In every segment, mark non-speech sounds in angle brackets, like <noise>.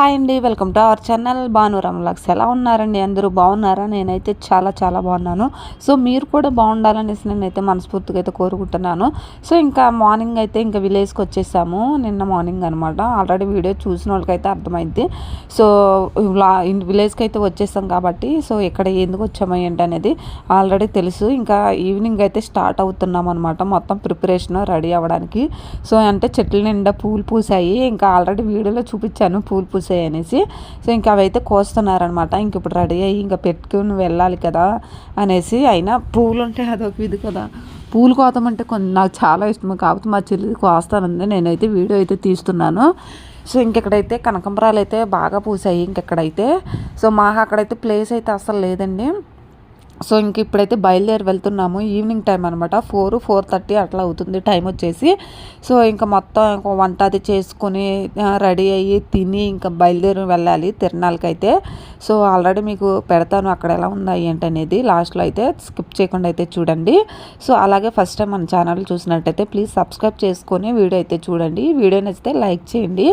Hi అండి welcome to our channel. Bhanuram vlogs ఎలా ఉన్నారండి? అందరూ బాగున్నారా? నేనైతే చాలా చాలా బాగున్నాను. సో మీరు కూడా బాగుండాలనేసి నేనైతే మనస్ఫూర్తిగా అయితే కోరుకుంటున్నాను. సో ఇంకా మార్నింగ్ అయితే ఇంకా విలేజ్కి వచ్చేసాము. నిన్న మార్నింగ్ అనమాట ఆల్రెడీ వీడియో చూసిన వాళ్ళకైతే అర్థమైంది. సో విలేజ్కి అయితే వచ్చేసాం కాబట్టి సో ఇక్కడ ఎందుకు వచ్చాము ఏంటి అనేది ఆల్రెడీ తెలుసు. ఇంకా ఈవినింగ్ అయితే స్టార్ట్ అవుతున్నాం అనమాట మొత్తం ప్రిపరేషన్ రెడీ అవ్వడానికి. సో అంటే చెట్ల నిండా పూలు పూసాయి. ఇంకా ఆల్రెడీ వీడియోలో చూపించాను పూలు వస్తాయి అనేసి సో ఇంకా అవైతే కోస్తున్నారనమాట ఇంక ఇప్పుడు రెడీ అయ్యి ఇంకా పెట్టుకుని వెళ్ళాలి కదా అనేసి అయినా పూలు ఉంటే అదొక ఇది కదా. పూలు కోతమంటే కొన్ని నాకు చాలా ఇష్టం కాకపోతే మా చెల్లి కోస్తానంది. నేనైతే వీడియో అయితే తీస్తున్నాను. సో ఇంకెక్కడైతే కనకంబరాలు అయితే బాగా పూసాయి. ఇంకెక్కడైతే సో మాకు అక్కడైతే ప్లేస్ అయితే అసలు లేదండి. సో ఇంక ఇప్పుడైతే బయలుదేరి వెళ్తున్నాము. ఈవినింగ్ టైం అనమాట ఫోర్ ఫోర్ థర్టీ అట్లా అవుతుంది టైం వచ్చేసి. సో ఇంకా మొత్తం ఇంకా వంట అది చేసుకొని రెడీ అయ్యి తిని ఇంకా బయలుదేరి వెళ్ళాలి తిరణాలకి అయితే సో ఆల్రెడీ మీకు పెడతాను అక్కడ ఎలా ఉందా ఏంటి అనేది లాస్ట్లో అయితే స్కిప్ చేయకుండా అయితే చూడండి. సో అలాగే ఫస్ట్ టైం మన ఛానల్ చూసినట్టయితే ప్లీజ్ సబ్స్క్రైబ్ చేసుకొని వీడియో అయితే చూడండి. వీడియో నచ్చితే లైక్ చేయండి.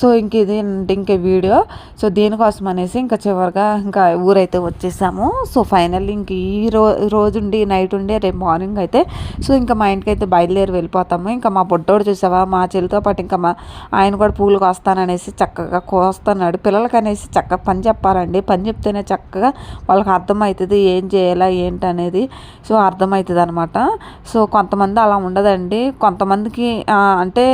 సో ఇంక ఇది ఇంక వీడియో. సో దీనికోసం అనేసి ఇంకా చివరిగా ఇంకా ఊరైతే వచ్చేసాము. సో ఫైనల్ ఇంక ఈ రో రోజుండి నైట్ ఉండి రేపు మార్నింగ్ అయితే. సో ఇంకా మా ఇంటికి అయితే బయలుదేరి వెళ్ళిపోతాము. ఇంకా మా బొడ్డోడు చూసావా? మా చెల్లితో పాటు ఇంకా మా ఆయన కూడా పూలు కోస్తాననేసి చక్కగా కోస్తున్నాడు. పిల్లలకి అనేసి చక్కగా పని చెప్పాలండి. పని చెప్తేనే చక్కగా వాళ్ళకి అర్థమవుతుంది ఏం చేయాలా ఏంటి అనేది సో అర్థమవుతుంది అనమాట సో కొంతమంది అలా ఉండదండి. కొంతమందికి అంటే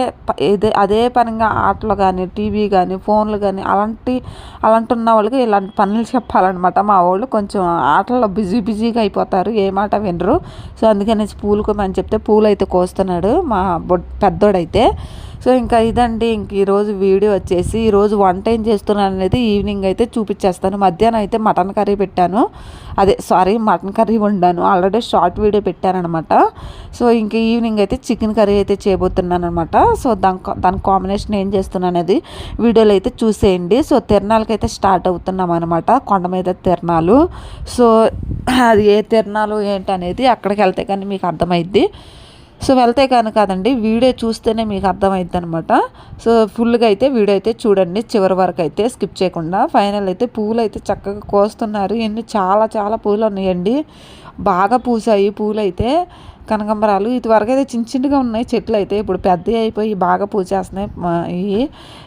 ఇదే అదే పనిగా ఆటలు కానీ టీవీ కానీ ఫోన్లు కానీ అలాంటి అలాంటి ఉన్న వాళ్ళకి ఇలాంటి పనులు చెప్పాలన్నమాట. మా వాళ్ళు కొంచెం ఆటల్లో బిజీ బిజీగా అయిపోతారు ఏ మాట వినరు. సో అందుకనేసి పూలు కొమ్మని చెప్తే పూలు అయితే కోస్తున్నాడు మా బొడ్ పెద్దోడైతే. సో ఇంకా ఇదండి ఇంక ఈరోజు వీడియో వచ్చేసి ఈరోజు వంట ఏం చేస్తున్నాను అనేది ఈవినింగ్ అయితే చూపించేస్తాను. మధ్యాహ్నం అయితే మటన్ కర్రీ పెట్టాను. అదే సారీ మటన్ కర్రీ వండాను. ఆల్రెడీ షార్ట్ వీడియో పెట్టానమాట సో ఇంక ఈవినింగ్ అయితే చికెన్ కర్రీ అయితే చేయబోతున్నాను అనమాట సో దాని దాని కాంబినేషన్ ఏం చేస్తున్నాను అనేది వీడియోలో అయితే చూసేయండి. సో తిరణాలకి అయితే స్టార్ట్ అవుతున్నాం అనమాట కొండ మీద తిరణాలు. సో అది ఏ తిరణాలు ఏంటనేది అక్కడికి వెళ్తే కానీ మీకు అర్థమైద్ది. సో వెళ్తే కానీ కాదండి వీడియో చూస్తేనే మీకు అర్థమైద్ది అనమాట సో ఫుల్గా అయితే వీడియో అయితే చూడండి చివరి వరకు అయితే స్కిప్ చేయకుండా. ఫైనల్ అయితే పూలు అయితే చక్కగా కోస్తున్నారు. ఎన్ని చాలా చాలా పూలు ఉన్నాయండి. బాగా పూసాయి పూలు అయితే కనకంబరాలు. ఇదివరకు అయితే చిన్న చిన్నగా ఉన్నాయి చెట్లు అయితే. ఇప్పుడు పెద్దవి అయిపోయి బాగా పూజేస్తున్నాయి ఇవి.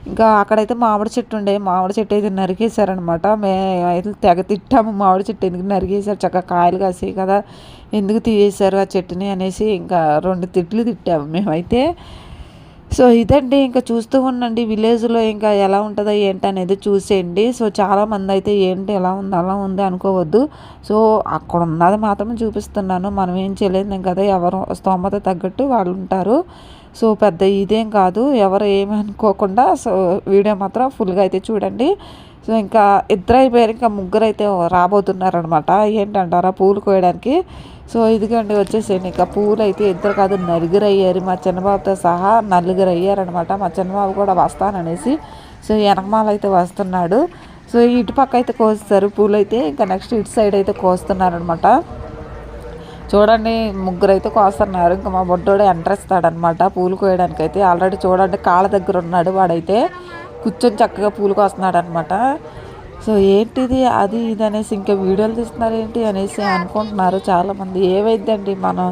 ఇంకా అక్కడైతే మామిడి చెట్టు ఉండే. మామిడి చెట్టు అయితే నరికేశారనమాట మే అయితే తెగ తిట్టాము. మామిడి చెట్టు ఎందుకు నరికేశారు? చక్కగా కాయలు కాసి కదా. ఎందుకు తీసేశారు ఆ చెట్టుని అనేసి ఇంకా రెండు తిట్లు తిట్టాము మేమైతే. సో ఇదండి ఇంకా చూస్తూ ఉండండి విలేజ్లో ఇంకా ఎలా ఉంటుందో ఏంటి అనేది చూసేయండి. సో చాలామంది అయితే ఏంటి ఎలా ఉంది అలా ఉంది అనుకోవద్దు. సో అక్కడ ఉన్నది మాత్రం చూపిస్తున్నాను. మనం ఏం చేయలేదు కదా ఎవరు స్తోమత తగ్గట్టు వాళ్ళు ఉంటారు. సో పెద్ద ఇదేం కాదు ఎవరు ఏమి అనుకోకుండా సో వీడియో మాత్రం ఫుల్గా అయితే చూడండి. సో ఇంకా ఇద్దరు అయిపోయారు ఇంకా ముగ్గురు అయితే రాబోతున్నారనమాట ఏంటంటారా పూలు కోయడానికి. సో ఇదిగండి వచ్చేసేయండి. ఇంకా పూలు అయితే ఇద్దరు కాదు నలుగురు అయ్యారు మా చిన్నబాబుతో సహా నలుగురు అయ్యారనమాట మా చిన్నబాబు కూడా వస్తాననేసి సో వెనకమాల అయితే వస్తున్నాడు. సో ఇటు పక్క అయితే కోస్తారు పూలు అయితే ఇంకా నెక్స్ట్ ఇటు సైడ్ అయితే కోస్తున్నారనమాట చూడండి ముగ్గురు అయితే కోస్తున్నారు. ఇంకా మా బొడ్డోడే ఎంట్రెస్తాడనమాట పూలు కోయడానికి అయితే ఆల్రెడీ చూడండి కాళ్ళ దగ్గర ఉన్నాడు వాడైతే. కూర్చొని చక్కగా పూలు కోస్తున్నాడు అనమాట సో ఏంటిది? అది ఇది అనేసి ఇంకా వీడియోలు తీస్తున్నారు ఏంటి అనేసి అనుకుంటున్నారు చాలామంది. ఏవైందండి మనం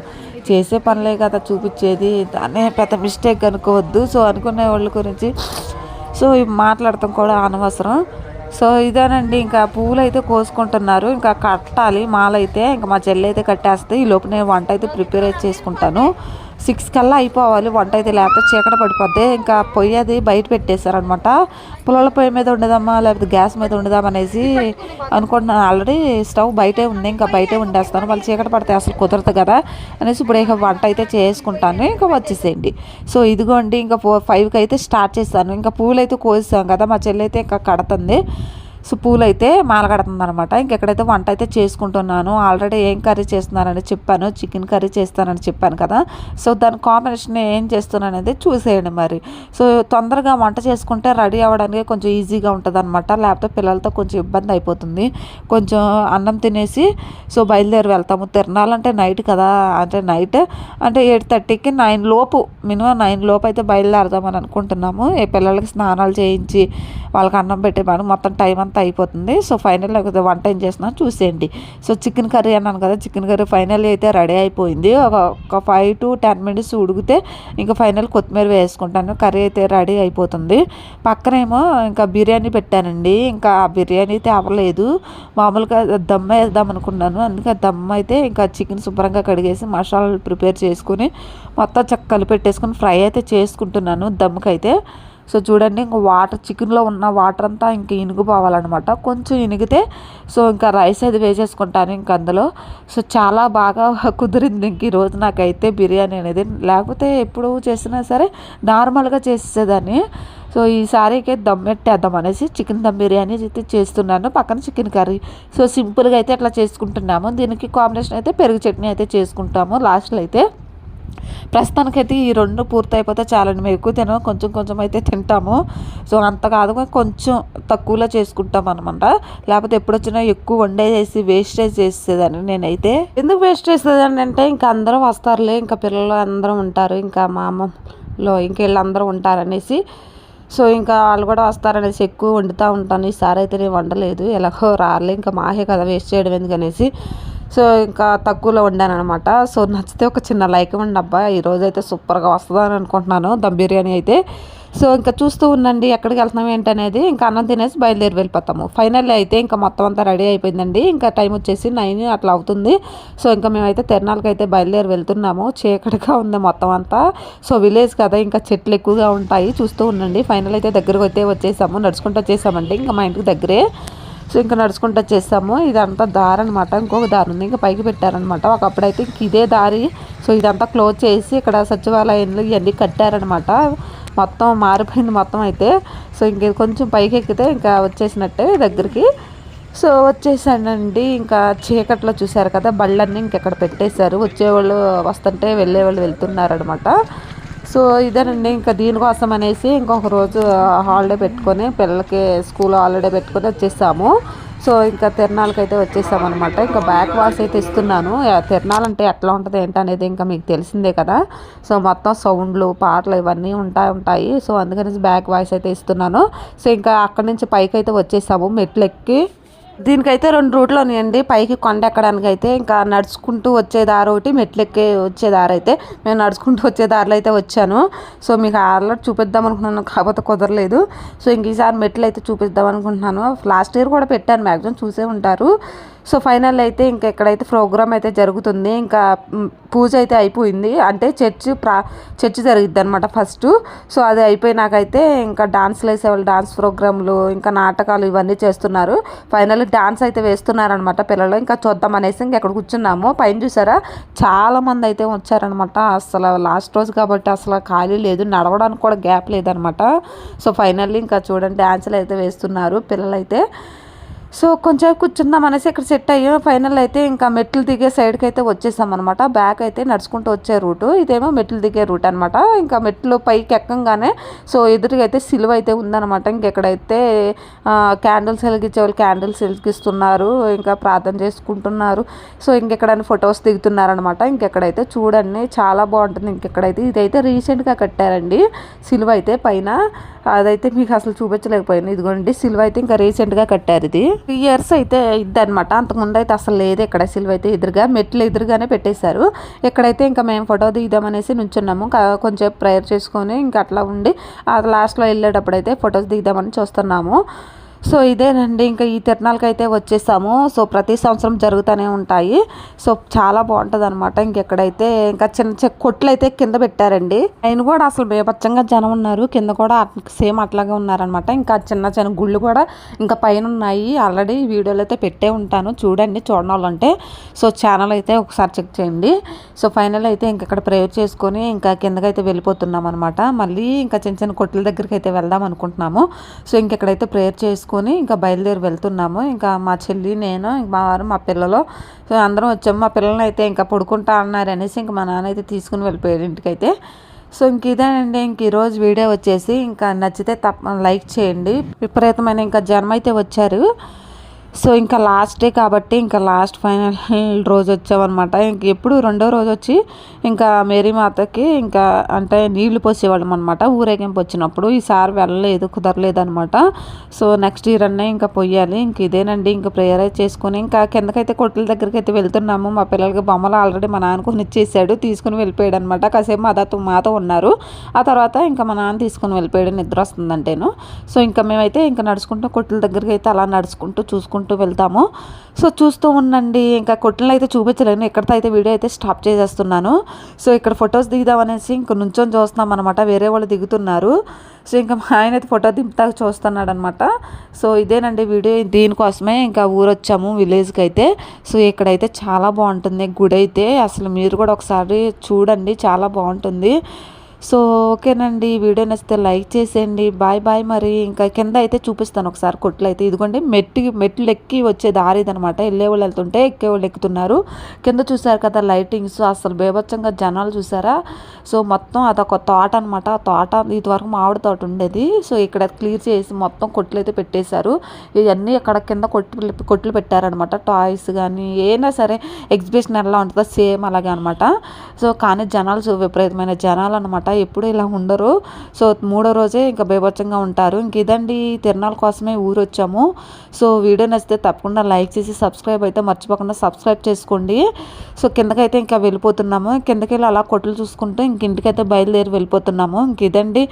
చేసే పనులే కదా చూపించేది. అనే పెద్ద మిస్టేక్ అనుకోవద్దు. సో అనుకునే వాళ్ళ గురించి సో మాట్లాడటం కూడా అనవసరం. సో ఇదేనండి. ఇంకా పూలు అయితే కోసుకుంటున్నారు. ఇంకా కట్టాలి. మాలైతే. ఇంకా మా చెల్లి అయితే కట్టేస్తే ఈ లోపు నేను వంట అయితే ప్రిపేర్ అయితే చేసుకుంటాను. సిక్స్ కల్లా అయిపోవాలి. వంట అయితే లేకపోతే చీకట పడిపోద్ది. ఇంకా పొయ్యి అది బయట పెట్టేశారనమాట పుల్లల పొయ్యి మీద ఉండదమ్మా లేకపోతే గ్యాస్ మీద ఉండదాం అనేసి అనుకుంటున్నాను ఆల్రెడీ. స్టవ్ బయటే ఉంది. ఇంకా బయటే ఉండేస్తాను వాళ్ళు చీకట పడితే అసలు కుదరదు కదా అనేసి ఇప్పుడు ఇక వంట అయితే చేసుకుంటాను. ఇంకా వచ్చేసేయండి. సో ఇదిగోండి. ఇంకా ఫోర్ ఫైవ్కి అయితే స్టార్ట్ చేస్తాను. ఇంకా పూలు అయితే కోసాం కదా. మా చెల్లి అయితే ఇంకా కడుతుంది. సో పూలు అయితే మాలగడుతుంది అనమాట ఇంకెక్కడైతే వంట అయితే చేసుకుంటున్నాను ఆల్రెడీ ఏం కర్రీ చేస్తున్నానని చెప్పాను చికెన్ కర్రీ చేస్తానని చెప్పాను కదా. సో దాని కాంబినేషన్ ఏం చేస్తున్నాను అనేది చూసేయండి మరి. సో తొందరగా వంట చేసుకుంటే రెడీ అవ్వడానికి కొంచెం ఈజీగా ఉంటుంది అనమాట లేకపోతే పిల్లలతో కొంచెం ఇబ్బంది అయిపోతుంది. కొంచెం అన్నం తినేసి సో బయలుదేరి వెళ్తాము. తిరణాలంటే నైట్ కదా అంటే నైట్ అంటే ఎయిట్ థర్టీకి నైన్ లోపు మినిమం నైన్ లోపు అయితే బయలుదేరదామని అనుకుంటున్నాము. పిల్లలకి స్నానాలు చేయించి వాళ్ళకి అన్నం పెట్టేవాడు మొత్తం టైం అంతా అయిపోతుంది. సో ఫైనల్ వంట ఏం చేస్తున్నాను చూసేయండి. సో చికెన్ కర్రీ అన్నాను కదా చికెన్ కర్రీ ఫైనల్ అయితే రెడీ అయిపోయింది. ఒక ఒక ఫైవ్ టు టెన్ మినిట్స్ ఉడికితే ఇంకా ఫైనల్ కొత్తిమీర వేసుకుంటాను. కర్రీ అయితే రెడీ అయిపోతుంది. పక్కనేమో ఇంకా బిర్యానీ పెట్టానండి. ఇంకా ఆ బిర్యానీ అయితే అవ్వలేదు. మామూలుగా దమ్ వేద్దాం అనుకున్నాను. అందుకే దమ్ అయితే ఇంకా చికెన్ శుభ్రంగా కడిగేసి మసాలాలు ప్రిపేర్ చేసుకుని మొత్తం చక్కలు పెట్టేసుకుని ఫ్రై అయితే చేసుకుంటున్నాను దమ్కి సో చూడండి ఇంకా వాటర్ చికెన్లో ఉన్న వాటర్ అంతా ఇంక ఇనుగుపోవాలన్నమాట. కొంచెం ఇనిగితే సో ఇంకా రైస్ అది వేసేసుకుంటాను ఇంక అందులో. సో చాలా బాగా <laughs> కుదిరింది ఇంక ఈరోజు నాకైతే బిర్యానీ అనేది. లేకపోతే ఎప్పుడు చేసినా సరే నార్మల్గా చేసేదాన్ని. సో ఈసారికి దమ్ పెట్టేద్దాం అనేసి చికెన్ దమ్ బిర్యానీ అయితే చేస్తున్నాను. పక్కన చికెన్ కర్రీ. సో సింపుల్గా అయితే అట్లా చేసుకుంటున్నాము. దీనికి కాంబినేషన్ అయితే పెరుగు చట్నీ అయితే చేసుకుంటాము లాస్ట్లో అయితే. ప్రస్తుతానికైతే ఈ రెండు పూర్తయిపోతే చాలండి. మేము ఎక్కువ తినము కొంచెం కొంచెం అయితే తింటాము. సో అంత కాదు కొంచెం తక్కువలో చేసుకుంటాం అనమాట లేకపోతే ఎప్పుడు వచ్చినా ఎక్కువ వండేసి వేస్టేజ్ చేసేదాన్ని నేనైతే. ఎందుకు వేస్ట్ చేసేదాన్ని అంటే ఇంకా అందరూ వస్తారులే ఇంకా పిల్లలు అందరూ ఉంటారు ఇంకా మా అమ్మలో ఇంకా వీళ్ళందరూ ఉంటారనేసి. సో ఇంకా వాళ్ళు కూడా వస్తారనేసి ఎక్కువ వండుతూ ఉంటాను. ఈసారి అయితే నేను వండలేదు ఎలాగో రాలే ఇంకా మాహే కదా వేస్ట్ చేయడం ఎందుకనేసి. సో ఇంకా తక్కువలో వండాను అనమాట సో నచ్చితే ఒక చిన్న లైక్ ఇవ్వండి అబ్బా. ఈరోజు అయితే సూపర్గా వస్తుందని అనుకుంటున్నాను. దమ్ బిర్యానీ అయితే. సో ఇంకా చూస్తూ ఉండండి ఎక్కడికి వెళ్తున్నాం ఏంటనేది. ఇంకా అన్నం తినేసి బయలుదేరి వెళ్ళిపోతాము. ఫైనల్లీ అయితే ఇంకా మొత్తం అంతా రెడీ అయిపోయిందండి. ఇంకా టైం వచ్చేసి నైన్ అట్లా అవుతుంది. సో ఇంకా మేమైతే తిరణాలకి అయితే బయలుదేరి వెళ్తున్నాము. చీకటిగా ఉంది మొత్తం అంతా. సో విలేజ్ కదా ఇంకా చెట్లు ఎక్కువగా ఉంటాయి. చూస్తూ ఉండండి. ఫైనల్ అయితే దగ్గరకు అయితే వచ్చేసాము నడుచుకుంటూ వచ్చేసామండి. ఇంకా మా ఇంటికి దగ్గరే. సో ఇంకా నడుచుకుంటూ వచ్చేసాము ఇదంతా దారి అనమాట ఇంకొక దారి ఉంది. ఇంకా పైకి పెట్టారనమాట ఒకప్పుడైతే ఇంక ఇదే దారి. సో ఇదంతా క్లోజ్ చేసి ఇక్కడ సచివాలయంలో ఇవన్నీ కట్టారనమాట మొత్తం మారిపోయింది మొత్తం అయితే. సో ఇంక కొంచెం పైకి ఎక్కితే ఇంకా వచ్చేసినట్టే దగ్గరికి. సో వచ్చేసానండి. ఇంకా చీకట్లో చూశారు కదా బళ్ళన్నీ ఇంకెక్కడ పెట్టేశారు. వచ్చేవాళ్ళు వస్తుంటే వెళ్ళేవాళ్ళు వెళ్తున్నారనమాట సో ఇదేనండి ఇంకా దీనికోసం అనేసి ఇంకొక రోజు హాలిడే పెట్టుకొని పిల్లలకి స్కూల్ హాలిడే పెట్టుకొని వచ్చేసాము. సో ఇంకా తిరణాలకి అయితే వచ్చేసామన్నమాట. ఇంకా బ్యాక్ వాష్ అయితే ఇస్తున్నాను. తిరణాలు అంటే ఎట్లా ఉంటుంది ఏంటనేది ఇంకా మీకు తెలిసిందే కదా. సో మొత్తం సౌండ్లు పాటలు ఇవన్నీ ఉంటాయి ఉంటాయి. సో అందుకని బ్యాక్ వాయిస్ అయితే ఇస్తున్నాను. సో ఇంకా అక్కడి నుంచి పైకి అయితే వచ్చేసాము మెట్లు ఎక్కి దీనికైతే రెండు రూట్లు ఉన్నాయండి. పైకి కొండ ఎక్కడానికి అయితే ఇంకా నడుచుకుంటూ వచ్చే దారి ఒకటి మెట్లెక్కే వచ్చే దారి అయితే నేను నడుచుకుంటూ వచ్చే దారిలో అయితే వచ్చాను. సో మీకు ఆల్రెడీ చూపిద్దాం అనుకున్నాను కాకపోతే కుదరలేదు. సో ఇంక ఈసారి మెట్లు అయితే చూపిద్దాం అనుకుంటున్నాను. లాస్ట్ ఇయర్ కూడా పెట్టాను మ్యాక్సిమం చూసే ఉంటారు. సో ఫైనల్ అయితే ఇంకా ఎక్కడైతే ప్రోగ్రామ్ అయితే జరుగుతుంది ఇంకా పూజ అయితే అయిపోయింది. అంటే చర్చ్ ప్రా చర్చ్ జరిగిద్ది అనమాట ఫస్ట్. సో అది అయిపోయినాకైతే ఇంకా డాన్స్లు వేసేవాళ్ళు డాన్స్ ప్రోగ్రాంలు ఇంకా నాటకాలు ఇవన్నీ చేస్తున్నారు. ఫైనల్ డాన్స్ అయితే వేస్తున్నారనమాట పిల్లలు. ఇంకా చూద్దాం అనేసి ఇంకా ఎక్కడ కూర్చున్నాము. పైన చూసారా? చాలామంది అయితే వచ్చారనమాట అసలు లాస్ట్ రోజు కాబట్టి అసలు ఖాళీ లేదు. నడవడానికి కూడా గ్యాప్ లేదనమాట సో ఫైనల్లీ ఇంకా చూడండి డాన్సులు అయితే వేస్తున్నారు పిల్లలైతే. సో కొంచెం కూర్చుందాం అనేసి ఇక్కడ సెట్ అయ్యాం ఫైనల్ అయితే ఇంకా మెట్లు దిగే సైడ్కి అయితే వచ్చేసాం అనమాట బ్యాక్ అయితే నడుచుకుంటూ వచ్చే రూటు. ఇదేమో మెట్లు దిగే రూట్ అనమాట ఇంకా మెట్లు పైకి ఎక్కంగానే సో ఎదురుగా అయితే సిలువ అయితే ఉందన్నమాట. ఇంకెక్కడైతే క్యాండిల్స్ వెలిగించే వాళ్ళు క్యాండిల్స్ వెలిగిస్తున్నారు ఇంకా ప్రార్థన చేసుకుంటున్నారు. సో ఇంకెక్కడైనా ఫొటోస్ దిగుతున్నారనమాట ఇంకెక్కడైతే చూడండి చాలా బాగుంటుంది. ఇంకెక్కడైతే ఇదైతే రీసెంట్గా కట్టారండి. సిలువ అయితే పైన. అదైతే మీకు అసలు చూపించలేకపోయింది ఇదిగోండి సిలువ అయితే ఇంకా రీసెంట్గా కట్టారు ఇది. త్రీ ఇయర్స్ అయితే ఇద్దనమాట అంతకుముందు అయితే అసలు లేదు. ఇక్కడ సిల్వ అయితే ఎదురుగా మెట్లు ఎదురుగానే పెట్టేశారు. ఎక్కడైతే ఇంకా మేము ఫోటో దిగుదామనేసి నుంచున్నాము. కొంచెం ప్రేయర్ చేసుకొని ఇంకా అట్లా ఉండి లాస్ట్లో వెళ్ళేటప్పుడు అయితే ఫొటోస్ దిగుదామని చూస్తున్నాము. సో ఇదేనండి ఇంకా ఈ తిరణాలకి అయితే వచ్చేసాము. సో ప్రతి సంవత్సరం జరుగుతూనే ఉంటాయి. సో చాలా బాగుంటుంది అనమాట ఇంకెక్కడైతే ఇంకా చిన్న చిన్న కొట్లు అయితే కింద పెట్టారండి. ఆయన కూడా అసలు బేపచ్చంగా జనం ఉన్నారు. కింద కూడా సేమ్ అట్లాగే ఉన్నారనమాట ఇంకా చిన్న చిన్న గుళ్ళు కూడా ఇంకా పైన ఉన్నాయి. ఆల్రెడీ వీడియోలు అయితే పెట్టే ఉంటాను. చూడండి చూడాలంటే సో ఛానల్ అయితే ఒకసారి చెక్ చేయండి. సో ఫైనల్ అయితే ఇంకెక్కడ ప్రేయర్ చేసుకొని ఇంకా కిందకైతే వెళ్ళిపోతున్నాం అనమాట మళ్ళీ ఇంకా చిన్న చిన్న కొట్ల దగ్గరికి అయితే వెళ్దాం అనుకుంటున్నాము. సో ఇంకెక్కడైతే ప్రేయర్ చేసుకుని తీసుకొని ఇంకా బయలుదేరి వెళ్తున్నాము. ఇంకా మా చెల్లి నేను మా వారు మా పిల్లలు. సో అందరం వచ్చాము. మా పిల్లల్ని అయితే ఇంకా పడుకుంటా అన్నారు అనేసి ఇంకా మా నాన్న అయితే తీసుకుని వెళ్ళిపోయాడు ఇంటికైతే. సో ఇంక ఇదేనండి. ఇంక ఈరోజు వీడియో వచ్చేసి ఇంకా నచ్చితే తప్ప లైక్ చేయండి. విపరీతమైన ఇంకా జనం అయితే వచ్చారు. సో ఇంకా లాస్ట్ డే కాబట్టి ఇంకా లాస్ట్ ఫైనల్ <laughs> రోజు వచ్చామన్నమాట. ఇంక ఎప్పుడు రెండో రోజు వచ్చి ఇంకా మేరీ మాతకి ఇంకా అంటే నీళ్ళు పోసేవాళ్ళం అనమాట ఊరేగింపు వచ్చినప్పుడు ఈసారి వెళ్ళలేదు కుదరలేదు అనమాట సో నెక్స్ట్ ఇయర్ అన్నీ ఇంకా పోయాలి. ఇంక ఇదేనండి ఇంకా ప్రేయర్ చేసుకుని ఇంకా కిందకైతే కొట్ల దగ్గరికి అయితే వెళ్తున్నాము. మా పిల్లలకి బొమ్మలు ఆల్రెడీ మా నాన్న కొని ఇచ్చేసాడు తీసుకుని వెళ్ళిపోయాడు అనమాట కాసేపు మా మాతో మాతో ఉన్నారు. ఆ తర్వాత ఇంకా మా నాన్న తీసుకుని వెళ్ళిపోయాడు నిద్ర వస్తుందంటేను. సో ఇంకా మేమైతే ఇంకా నడుచుకుంటూ కొట్ల దగ్గరికి అయితే అలా నడుచుకుంటూ చూసుకుంటూ వెళ్తాము. సో చూస్తూ ఉండండి. ఇంకా కొట్లను అయితే చూపించలేను. ఎక్కడితో అయితే వీడియో అయితే స్టాప్ చేసేస్తున్నాను. సో ఇక్కడ ఫొటోస్ దిగుదాం అనేసి ఇంక నుంచొని చూస్తున్నాం అనమాట వేరే వాళ్ళు దిగుతున్నారు. సో ఇంకా మా ఆయన అయితే ఫోటో దింపుతా చూస్తున్నాడు అనమాట సో ఇదేనండి వీడియో. దీనికోసమే ఇంకా ఊరు వచ్చాము విలేజ్కి అయితే సో ఇక్కడైతే చాలా బాగుంటుంది. గుడి అయితే అసలు మీరు కూడా ఒకసారి చూడండి. చాలా బాగుంటుంది. సో ఓకేనండి. వీడియో నచ్చితే లైక్ చేసేయండి. బాయ్ బాయ్ మరి. ఇంకా కింద అయితే చూపిస్తాను ఒకసారి కొట్లు అయితే. ఇదిగోండి మెట్టి మెట్లు ఎక్కి వచ్చే దారి ఇదనమాట. వెళ్ళే వాళ్ళు వెళ్తుంటే ఎక్కే వాళ్ళు ఎక్కుతున్నారు. కింద చూసారు కదా లైటింగ్స్. అసలు బేభత్సంగా జనాలు చూసారా సో మొత్తం అదొక తోట అనమాట ఆ తోట ఇదివరకు మామిడి తోట ఉండేది. సో ఇక్కడ క్లియర్ చేసి మొత్తం కొట్లు అయితే పెట్టేశారు. ఇవన్నీ అక్కడ కింద కొట్లు కొట్లు పెట్టారనమాట టాయ్స్ కానీ ఏనా సరే ఎగ్జిబిషన్ ఎలా ఉంటుందో సేమ్ అలాగే అనమాట సో కానీ జనాలు చూ- విపరీతమైన జనాలు అనమాట ఎప్పుడు ఇలా ఉండరు. సో మూడో రోజే ఇంకా బేభత్సంగా ఉంటారు. ఇంక ఇదండి తిరణాల కోసమే ఊరు వచ్చాము సో వీడియో నచ్చితే తప్పకుండా లైక్ చేసి సబ్స్క్రైబ్ అయితే మర్చిపోకుండా సబ్స్క్రైబ్ చేసుకోండి. సో కిందకైతే ఇంకా వెళ్ళిపోతున్నాము. కిందకి వెళ్ళి అలా కొట్లు చూసుకుంటూ ఇంక ఇంటికైతే బయలుదేరి వెళ్ళిపోతున్నాము. ఇంక ఇదండి.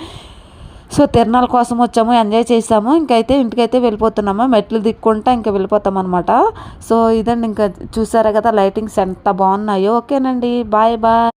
సో తిరణాల కోసం వచ్చాము ఎంజాయ్ చేసాము. ఇంకైతే ఇంటికైతే వెళ్ళిపోతున్నాము. మెట్లు దిక్కుంటా ఇంకా వెళ్ళిపోతాం అనమాట సో ఇదండి ఇంకా చూసారా కదా లైటింగ్స్ ఎంత బాగున్నాయో. ఓకేనండి. Bye bye.